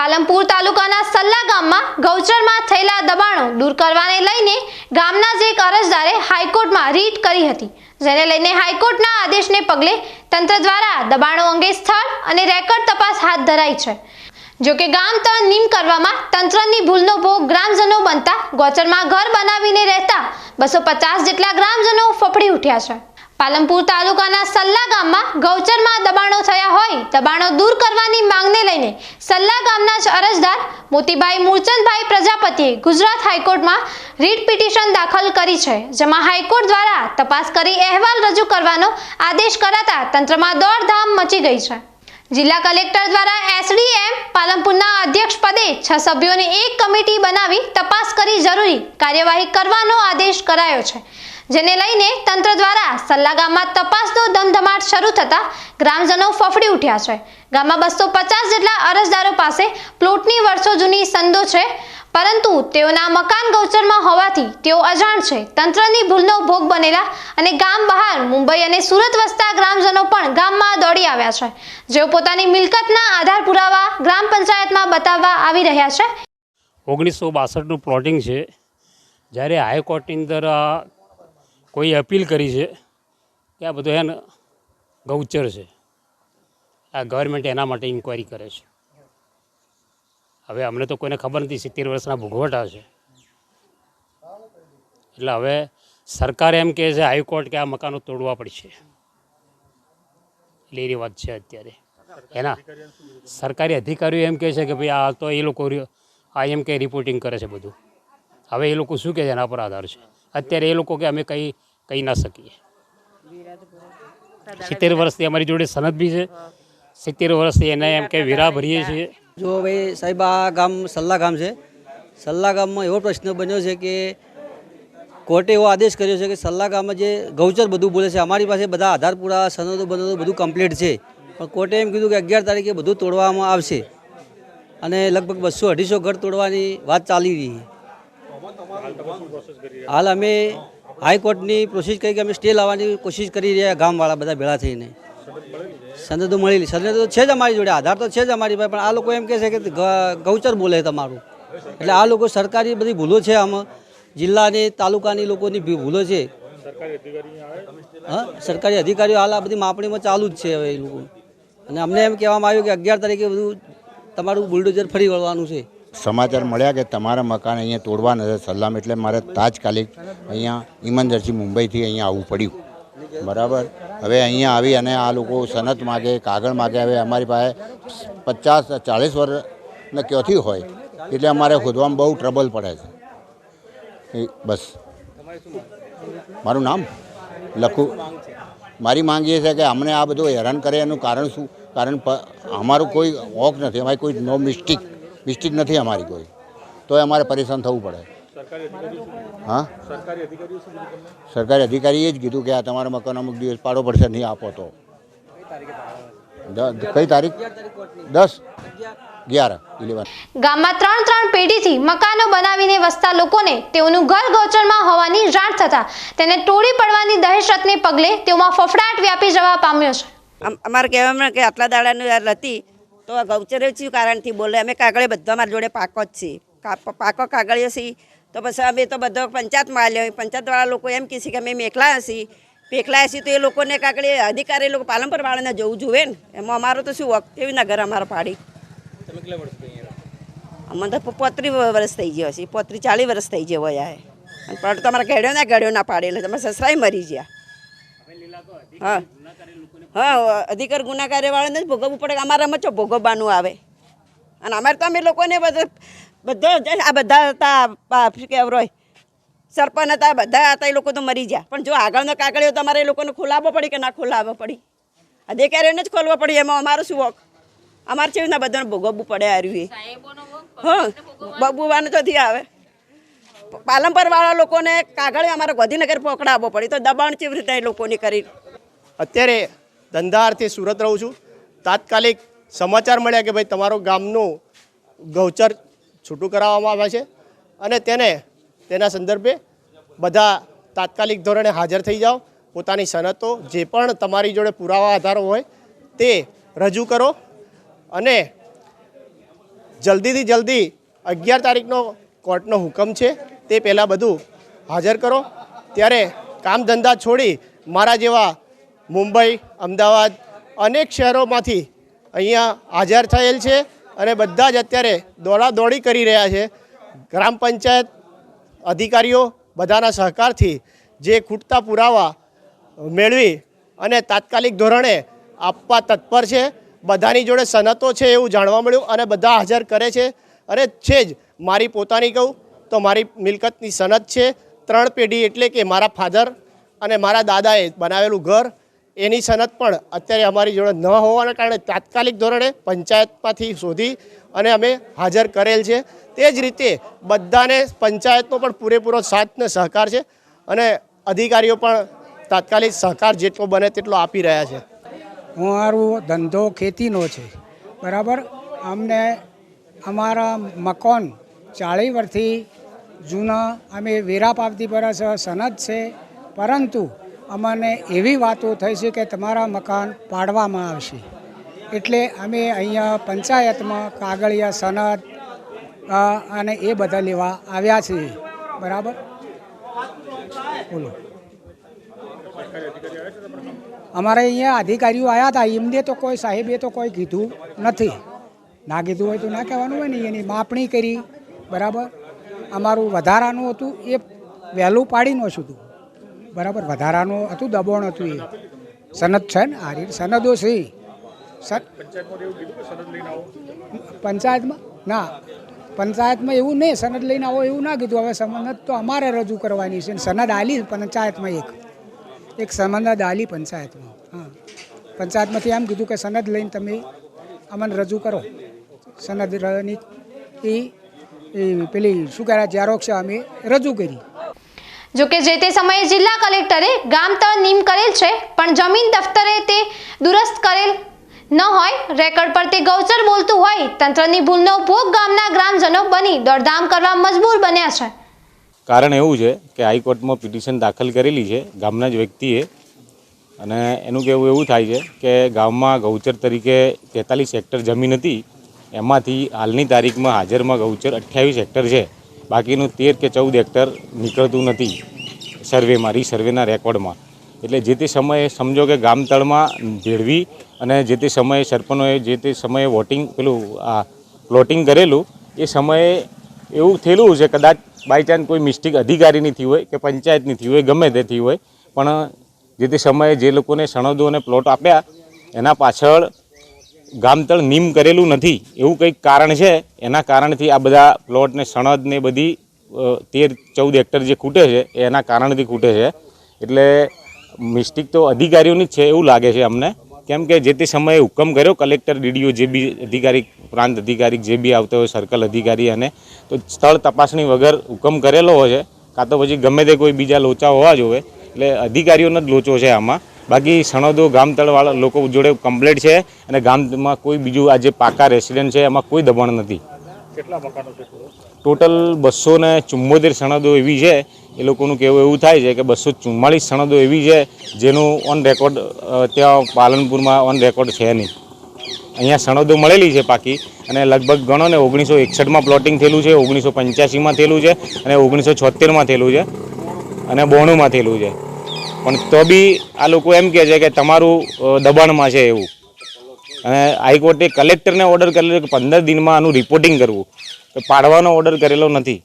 પાલનપુર તાલુકાના સલ્લા ગામમાં ગૌચરમાં થયેલા દબાણો દૂર કરવાને લઈને ગામના જ એક અરજદારે હાઈકોર્ટમાં રીટ કરી હતી, જેને લઈને હાઈકોર્ટના આદેશને પગલે તંત્ર દ્વારા દબાણો અંગે સ્થળ અને રેકર્ડ તપાસ હાથ ધરાઈ છે. જોકે ગામ તળ નીમ કરવામાં તંત્રની ભૂલનો ભોગ ગ્રામજનો બનતા ગૌચરમાં ઘર બનાવીને રહેતા બસો પચાસ જેટલા ગ્રામજનો ફફડી ઉઠ્યા છે. પાલનપુર તાલુકાના સલ્લા ગામમાં ગૌચરમાં દબાણો થયા હોય, દબાણો દૂર કરવાની માંગને લઈને સલ્લા ગામના જ અરજદાર મોતીભાઈ મૂળચંદભાઈ પ્રજાપતિએ ગુજરાત હાઈકોર્ટમાં રીટ પિટિશન દાખલ કરી છે, જેમાં હાઈકોર્ટ દ્વારા તપાસ કરી અહેવાલ રજૂ કરવાનો આદેશ કરાતા તંત્રમાં દોડધામ મચી ગઈ છે. જિલ્લા કલેક્ટર દ્વારા એસડીએમ પાલનપુરના અધ્યક્ષ પદે છ સભ્યોની એક કમિટી બનાવી તપાસ કરી જરૂરી કાર્યવાહી કરવાનો આદેશ કરાયો છે. જેને લઈને તંત્ર દ્વારા સલ્લા ગામમાં તપાસનો ધમધમાટ શરૂ થતા ગ્રામજનો ફફડી ઉઠ્યા છે. ગામમાં બસો પચાસ જેટલા અરજદારો પાસે પ્લોટની વર્ષો જૂની સંદો છે, પરંતુ તેઓના મકાન ગૌચરમાં હોવાથી તેઓ અજાણ છે. તંત્રની ભૂલનો ભોગ બનેલા અને ગામ બહાર મુંબઈ અને સુરત વસતા ગ્રામજનો પણ ગામમાં દોડી આવ્યા છે. જેઓ પોતાની મિલકતના આધાર પુરાવા ગ્રામ પંચાયતમાં બતાવવા આવી રહ્યા છે. ઓગણીસો બાસઠનું પ્લોટિંગ છે. જ્યારે હાઈકોર્ટની અંદર કોઈ અપીલ કરી છે કે આ બધું એને ગૌચર છે. આ ગવર્મેન્ટ એના માટે ઇન્ક્વાયરી કરે છે. હવે અમને તો કોઈને ખબર નથી સિત્તેર વર્ષના ભોગવટા છે. એટલે હવે સરકાર એમ કહે છે હાઈકોર્ટ કે આ મકાનો તોડવા પડશે. એટલે એની વાત છે અત્યારે. એના સરકારી અધિકારીઓ એમ કહે છે કે ભાઈ આ તો એ લોકો આ એમ કે રિપોર્ટિંગ કરે છે બધું. હવે એ લોકો શું કહે છે એના પર આધાર છે. અત્યારે એ લોકો કે અમે કંઈ કહી ના શકીએ. સિત્તેર વર્ષથી અમારી જોડે સનદ બી છે. સિત્તેર વર્ષથી એને એમ કે વીરા ભરીએ છીએ. જો ભાઈ સાહેબ આ ગામ સલ્લા ગામ છે. સલ્લા ગામમાં એવો પ્રશ્ન બન્યો છે કે કોર્ટે એવો આદેશ કર્યો છે કે સલ્લા ગામમાં જે ગૌચર બધું બોલે છે અમારી પાસે બધા આધાર પુરાવા સનદો બનદો બધું કમ્પ્લીટ છે. પણ કોર્ટે એમ કીધું કે અગિયાર તારીખે બધું તોડવામાં આવશે. અને લગભગ બસો અઢીસો ઘર તોડવાની વાત ચાલી રહી છે. હાલ અમે હાઈકોર્ટની પ્રોસેસ કરી કે અમે સ્ટે લાવવાની કોશિશ કરી રહ્યા ગામવાળા બધા ભેળા થઈને. સનદો મળેલી સનદો તો છે જ અમારી જોડે, આધાર તો છે જ અમારી પાસે, પણ આ લોકો એમ કહે છે કે ગૌચર બોલે તમારું. એટલે આ લોકો સરકારી બધી ભૂલો છે આમાં. જિલ્લાની, તાલુકાની લોકોની ભૂલો છે. હા, સરકારી અધિકારીઓ હાલ આ બધી માપણીમાં ચાલુ જ છે હવે એ લોકો. અને અમને એમ કહેવામાં આવ્યું કે અગિયાર તારીખે બધું તમારું બુલડોઝર ફરી વળવાનું છે. સમાચાર મળ્યા કે તમારા મકાન અહીંયા તોડવા નથી સલામ એટલે મારે તાત્કાલિક અહીંયા ઇમરજન્સી મુંબઈથી અહીંયા આવવું પડ્યું. બરાબર? હવે અહીંયા આવી અને આ લોકો સનત માગે, કાગળ માગે, હવે અમારી પાસે પચાસ, ચાલીસ વર્ષને ક્યાંથી હોય? એટલે અમારે ખોદવામાં બહુ ટ્રબલ પડે છે. બસ. મારું નામ? લખું. મારી માંગ એ છે કે અમને આ બધું હેરાન કરે એનું કારણ શું? કારણ અમારું કોઈ ઓક નથી, અમારી કોઈ નો મિસ્ટેક. મિસ્ટેક નથી અમારી કોઈ. તો અમારે પરેશાન થવું પડે. હા? સરકારી અધિકારીએ જ કીધું કે આ તમારા મકાન અમુક દિવસ પાડો પડશે નહીં આપો તો. કઈ તારીખ? દસ. અગિયાર. ઇલેવન ગામમાં ત્રણ ત્રણ પેઢીથી મકાનો બનાવીને વસતા લોકોને તેઓનું ઘર ગૌચરમાં હોવાની જાણ થતા તેને તોડી પડવાની દહેશતને પગલે તેઓમાં ફફડાટ વ્યાપી જવા પામ્યો છે. અમારે કહેવામાં કે આટલા દાડાની યાર હતી તો આ ગૌચરે શું કારણથી બોલે અમે કાગળે બધા મારા જોડે પાકો જ છીએ. પાકો કાગળીઓ છીએ. તો પછી અમે તો બધો પંચાયતમાં આવ્યો પંચાયતવાળા લોકો એમ કહે છે કે અમે મેખલા હશી પેખલા હશી તો એ લોકોને કાગળે અધિકારી લોકો પાલનપુર વાળાને જવું જોવે ને. એમાં અમારું તો શું વખત એવી ના ઘર અમારા પાડી? અમને તો પોત્રી વર્ષ થઈ ગયો છે. પોત્રી ચાલીસ વર્ષ થઈ ગયો હોય આ. પણ તમારા ઘેડ્યો ના ઘેડ્યો ના પાડે એટલે તમે સસરાય મરી ગયા. હા. હા અધિકાર ગુનાકારીવાળાને જ ભોગવવું પડે કે અમારામાં ચો ભોગવવાનું આવે. અને અમારે તો અમે લોકોને બધા બધા જ આ બધા હતા કહેવાય રોય. સરપંચ હતા બધા હતા એ લોકો તો મરી ગયા. પણ જો આગળનો કાગળિયો તમારે એ લોકોને ખોલાવવો પડી કે ના ખોલાવવો પડી? અધિકારીઓને જ ખોલવો પડી એમાં અમારું શું વોક? અમારે છે ના બધાને ભોગવવું પડે આર્યું એ? હા બબુવાનું તો આવે. પાલનપરવાળા લોકોને કાગળ અમારે ગોધીનગર પકડાવવો પડે તો દબાણ કેવી રીતે એ લોકોની કરી? અત્યારે ધંધાર્થે સુરત રહું છું. તાત્કાલિક સમાચાર મળ્યા કે ભાઈ તમારો ગામનું ગૌચર છૂટું કરાવવામાં આવે છે અને તેને, તેના સંદર્ભે બધા તાત્કાલિક ધોરણે હાજર થઈ જાઓ. પોતાની સનતો જે પણ તમારી જોડે પુરાવા આધારો હોય તે રજૂ કરો અને જલ્દીથી જલ્દી અગિયાર તારીખનો કોર્ટનો હુકમ છે તે પહેલાં બધું હાજર કરો. ત્યારે કામ ધંધા છોડી મારા જેવા મુંબઈ, અમદાવાદ અનેક શહેરોમાંથી અહીંયા હાજર થયેલ છે અને બધા જ અત્યારે દોડાદોડી કરી રહ્યા છે. ગ્રામ પંચાયત અધિકારીઓ બધાના સહકારથી જે ખૂટતા પુરાવા મેળવી અને તાત્કાલિક ધોરણે આપવા તત્પર છે. બધાની જોડે સનતો છે એવું જાણવા મળ્યું અને બધા હાજર કરે છે. અને છે જ, મારી પોતાની કહું તો મારી મિલકતની સનત છે. ત્રણ પેઢી એટલે કે મારા ફાધર અને મારા દાદાએ બનાવેલું ઘર એની સનદ પણ અત્યારે અમારી જોડે ન હોવાના કારણે તાત્કાલિક ધોરણે પંચાયતમાંથી શોધી અને અમે હાજર કરેલ છે. તે જ રીતે બધાને પંચાયતનો પણ પૂરેપૂરો સાથ ને સહકાર છે અને અધિકારીઓ પણ તાત્કાલિક સહકાર જેટલો બને તેટલો આપી રહ્યા છે. અમારો ધંધો ખેતીનો છે. બરાબર? અમને અમારા મકાન ચાળીસ વર્ષથી જૂના, અમે વેરા પાવતી પર સનદ છે. પરંતુ અમને એવી વાતો થઈ છે કે તમારા મકાન પાડવામાં આવશે. એટલે અમે અહીંયા પંચાયતમાં કાગળિયા, સનદ અને એ બધા લેવા આવ્યા છીએ. બરાબર? બોલો. અમારે અહીંયા અધિકારીઓ આવ્યા હતા એમને તો કોઈ સાહેબે તો કોઈ કીધું નથી. ના કીધું હોય તો ના કહેવાનું હોય ને, એની માપણી કરી. બરાબર? અમારું વધારાનું હતું, એ વહેલું પાડી નો હતું બરાબર વધારાનું હતું દબાણ હતું એ. સનદ છે ને? આ રીતે સનદો છે. પંચાયતમાં ના. પંચાયતમાં એવું નહીં સનદ લઈને આવો એવું ના કીધું. હવે સનદ તો અમારે રજૂ કરવાની છે. સનદ આલી પંચાયતમાં એક. એક સંબંધ આલી પંચાયતમાં. હા. પંચાયતમાંથી એમ કીધું કે સનદ લઈને તમે અમને રજૂ કરો. સનદની એ એ પેલી શું કહેવાય ઝેરોક્ષ અમે રજૂ કરી. જોકે જે તે સમયે જિલ્લા કલેક્ટરે ગામતળ નીમ કરેલ છે, પણ જમીન દફતરે તે દુરસ્ત કરેલ ન હોય. રેકર્ડ પર તે ગૌચર બોલતું હોય. તંત્રની ભૂલનો ભોગ ગામના ગ્રામજનો બની દોડધામ કરવા મજબૂર બન્યા છે. કારણ એવું છે કે હાઈકોર્ટમાં પિટિશન દાખલ કરેલી છે ગામના જ વ્યક્તિએ. અને એનું કહેવું એવું થાય છે કે ગામમાં ગૌચર તરીકે તેતાલીસ હેક્ટર જમીન હતી. એમાંથી હાલની તારીખમાં હાજરમાં ગૌચર અઠ્યાવીસ હેક્ટર છે. બાકીનું તેર કે ચૌદ હેક્ટર નીકળતું નથી સર્વેમાં, રીસર્વેના રેકોર્ડમાં. એટલે જે તે સમયે સમજો કે ગામ તળમાં ભેળવી અને જે તે સમયે સરપંચોએ જે તે સમયે વોટિંગ પેલું, આ પ્લોટિંગ કરેલું, એ સમયે એવું થયેલું છે, કદાચ બાય ચાન્સ કોઈ મિસ્ટેક અધિકારીની થઈ હોય કે પંચાયતની થઈ હોય, ગમે તે થઈ હોય, પણ જે તે સમયે જે લોકોને સણદો અને પ્લોટ આપ્યા, એના પાછળ ગામતળ નીમ કરેલું નથી. એવું કંઈક કારણ છે? એના કારણથી આ બધા પ્લોટને સણદ ને બધી તેર ચૌદ હેક્ટર જે ખૂટે છે એના કારણથી ખૂટે છે. એટલે મિસ્ટેક તો અધિકારીઓની જ છે એવું લાગે છે અમને. કેમ કે જે તે સમયે હુકમ કર્યો કલેક્ટર ડીડીઓ જે બી અધિકારી, પ્રાંત અધિકારી, જે બી આવતો હોય સર્કલ અધિકારી અને, તો સ્થળ તપાસણી વગર હુકમ કરેલો હોય છે. કાં તો પછી ગમે તે કોઈ બીજા લોચા હોવા જોવે એટલે અધિકારીઓનો જ લોચો છે આમાં. બાકી સણદો ગામતળવાળા લોકો જોડે કમ્પ્લેટ છે અને ગામમાં કોઈ બીજું આ જે પાકા રેસિડેન્ટ છે એમાં કોઈ દબાણ નથી. ટોટલ બસો ને ચુમ્મોતેર સણદો એવી છે. એ લોકોનું કહેવું એવું થાય છે કે બસો ચુમ્માળીસ સણદો એવી છે જેનું ઓન રેકોર્ડ ત્યાં પાલનપુરમાં ઓન રેકોર્ડ છે નહીં. અહીંયા સણદો મળેલી છે પાકી અને લગભગ ગણો ને ઓગણીસો એકસઠમાં પ્લોટિંગ થયેલું છે ઓગણીસો પંચ્યાસીમાં થયેલું છે અને ઓગણીસો છોતેરમાં થયેલું છે અને બોણુંમાં થયેલું છે. પણ તો બી આ લોકો એમ કહે છે કે તમારું દબાણમાં છે એવું. અને હાઈકોર્ટે કલેક્ટરને ઓર્ડર કરેલો કે પંદર દિનમાં આનું રિપોર્ટિંગ કરવું. પાડવાનો ઓર્ડર કરેલો નથી.